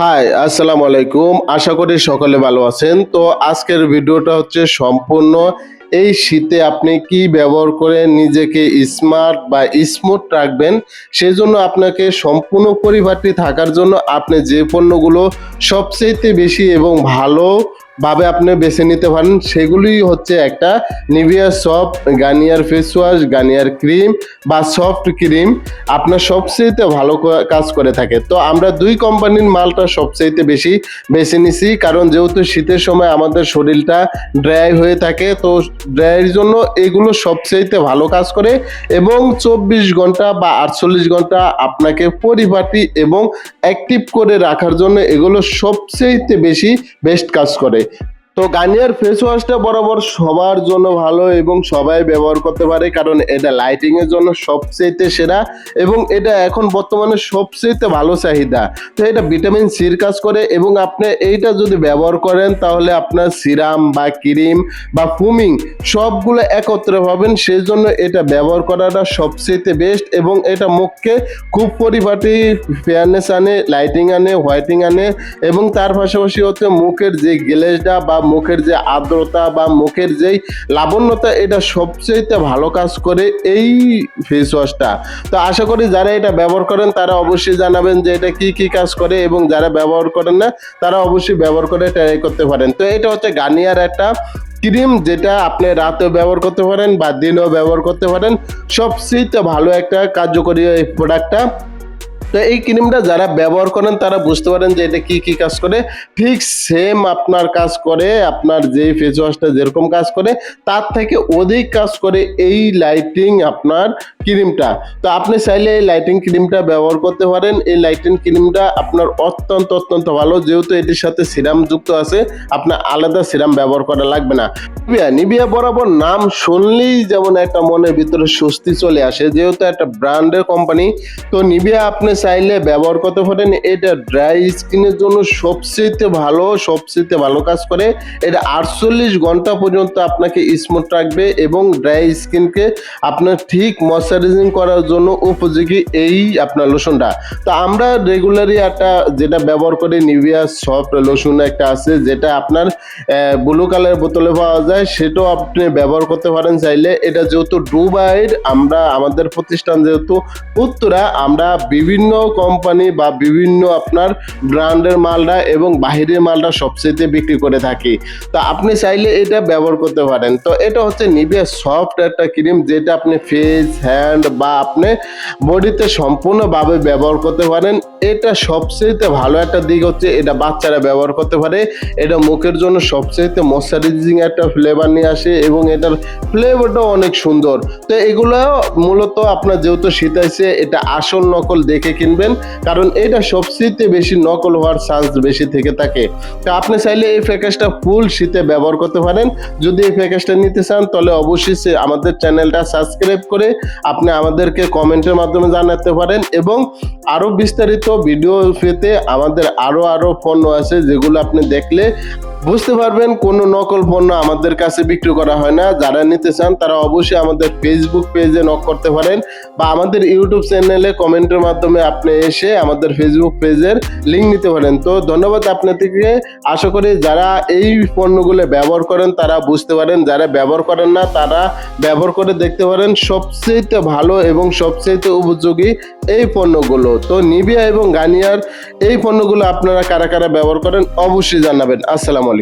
High আসসালামু আলাইকুম। আশা করি সকলে ভালো আছেন। তো আজকের ভিডিওটা হচ্ছে সম্পূর্ণ। এই শীতে আপনি কি ব্যবহার করে নিজেকে স্মার্ট বা স্মুথ রাখবেন, সেজন্য আপনাকে সম্পূর্ণ পরিবারটি থাকার জন্য আপনি যে পণ্যগুলো সবচেয়ে বেশি এবং ভালো ভাবে আপনি বেছে নিতে পারেন। সেগুলি হচ্ছে একটা Nivea soft Garnier face wash Garnier cream বা সফট ক্রিম আপনার সবচেয়ে ভালো কাজ করে থাকে। তো আমরা দুই কোম্পানির মালটা সবচেয়ে বেশি বেছে নিছি। কারণ যেহেতু শীতের সময় আমাদের শরীরটা ড্রাই হয়ে থাকে, তো ড্রাইয়ের জন্য এগুলো সবচেয়ে ভালো কাজ করে এবং চব্বিশ ঘণ্টা বা আটচল্লিশ ঘণ্টা আপনাকে পরিপাটি এবং অ্যাক্টিভ করে রাখার জন্য এগুলো সবচেয়ে বেশি বেস্ট কাজ করে। তো গার্নিয়ার ফেস ওয়াশটা বরাবর সবার জন্য ভালো এবং সবাই ব্যবহার করতে পারে, কারণ এটা লাইটিং এর জন্য সবচেয়ে সেরা এবং এটা এখন বর্তমানে সবচেয়ে ভালো চাহিদা। তো এটা ভিটামিন সির কাজ করে এবং আপনি এইটা যদি ব্যবহার করেন, তাহলে আপনার সিরাম বা ক্রিম বা ফুমিং সবগুলো একত্রে পাবেন সেই জন্য এটা ব্যবহার করাটা সবচেয়ে বেস্ট এবং এটা মুখকে খুব পরিপাটি ফেয়ারনেস আনে লাইটিং আনে হোয়াইটিং আনে এবং তার পাশাপাশি হচ্ছে মুখের যে গ্লেজটা বা মুখের যে আর্দ্রতা বা মুখের যেই লাবণ্যতা, এটা সবচেয়ে ভালো কাজ করে এই ফেস ওয়াশটা তো আশা করি যারা এটা ব্যবহার করেন, তারা অবশ্যই জানাবেন যে এটা কি কি কাজ করে এবং যারা ব্যবহার করেন না, তারা অবশ্যই ব্যবহার করে ট্রাই করতে পারেন। তো এটা হচ্ছে গার্নিয়ার একটা ক্রিম যেটা আপনি রাতেও ব্যবহার করতে পারেন বা দিনেও ব্যবহার করতে পারেন। সবচেয়ে ভালো একটা কার্যকরী এই প্রোডাক্টটা তো এই ক্রিমটা যারা ব্যবহার করেন, তারা বুঝতে পারেন যে এটা কি কি কাজ করে। ঠিক সেম আপনার কাজ করে, আপনার যে ফেস ওয়াশটা যেরকম কাজ করে, তার থেকে অধিক কাজ করে এই লাইটিং আপনার ক্রিমটা। তো আপনি চাইলে এই লাইটিং ক্রিমটা ব্যবহার করতে পারেন। এই লাইটিং ক্রিমটা আপনার অত্যন্ত অত্যন্ত ভালো। যেহেতু এটির সাথে সিরাম যুক্ত আছে আপনার আলাদা সিরাম ব্যবহার করা লাগবে না। নিবিয়া নিবিয়া বরাবর নাম শুনলেই যেমন একটা মনের ভিতরে স্বস্তি চলে আসে, যেহেতু একটা ব্র্যান্ডের কোম্পানি তো নিবিয়া আপনি চাইলে ব্যবহার করতে পারেন। এটা ড্রাই স্কিনের জন্য সবচেয়ে ভালো সবচেয়ে ভালো কাজ করে। এটা আটচল্লিশ ঘণ্টা পর্যন্ত আপনাকে স্মুথ রাখবে এবং ড্রাই স্কিনকে আপনার ঠিক ময়শ্চারাইজিং করার জন্য উপযোগী এই আপনার লোশনটা তো আমরা রেগুলারই একটা যেটা ব্যবহার করি নিভিয়া সফট লোশন একটা আছে, যেটা আপনার ব্লু কালার বোতলে পাওয়া যায়, সেটাও আপনি ব্যবহার করতে পারেন চাইলে। এটা যেহেতু ডুবাইয়ের আমরা, আমাদের প্রতিষ্ঠান যেহেতু উত্তরা, আমরা বিভিন্ন কোম্পানি বা বিভিন্ন আপনার ব্র্যান্ডের মালটা এবং বাহিরের মালটা সবচেয়ে বিক্রি করে থাকি। তা আপনি চাইলে এটা ব্যবহার করতে পারেন। তো এটা হচ্ছে নিভিয়া সফট একটা ক্রিম যেটা আপনি ফেস হ্যান্ড বা আপনি বডিতে সম্পূর্ণভাবে ব্যবহার করতে পারেন। এটা সবচেয়ে ভালো একটা দিক হচ্ছে এটা বাচ্চারা ব্যবহার করতে পারে। এটা মুখের জন্য সবচেয়ে ময়শ্চারাইজিং একটা ফ্লেভার নিয়ে আসে এবং এটার ফ্লেভারটাও অনেক সুন্দর। তো এগুলো মূলত আপনার যেহেতু শীত আছে এটা আসল নকল দেখে কিনবেন, কারণ এটা সবচেয়ে বেশি নকল হওয়ার চান্স বেশি থেকে থাকে। তো আপনি চাইলে এই প্যাকেজটা ফুল শীতে ব্যবহার করতে পারেন। যদি এই প্যাকেজটা নিতে চান, তাহলে অবশ্যই আমাদের চ্যানেলটা সাবস্ক্রাইব করে আপনি আমাদেরকে কমেন্টের মাধ্যমে জানাতে পারেন এবং আরও বিস্তারিত ভিডিও পেতে আমাদের আরও আরও পণ্য আছে যেগুলো আপনি দেখলে বুঝতে পারবেন, কোনো নকল পণ্য আমাদের কাছে বিক্রি করা হয় না। যারা নিতে চান, তারা অবশ্যই আমাদের ফেসবুক পেজে নক করতে পারেন বা আমাদের ইউটিউব চ্যানেলে কমেন্টের মাধ্যমে আপনি এসে আমাদের ফেসবুক পেজের লিঙ্ক নিতে পারেন। তো ধন্যবাদ আপনাদেরকে। আশা করি যারা এই পণ্যগুলো ব্যবহার করেন, তারা বুঝতে পারেন। যারা ব্যবহার করেন না, তারা ব্যবহার করে দেখতে পারেন। সবচেয়ে ভালো এবং সবচেয়ে উপযোগী এই পণ্যগুলো। তো নিবিয়া এবং গানিয়ার এই পণ্যগুলো আপনারা কারা কারা ব্যবহার করেন, অবশ্যই জানাবেন। আসসালামু আলাইকুম।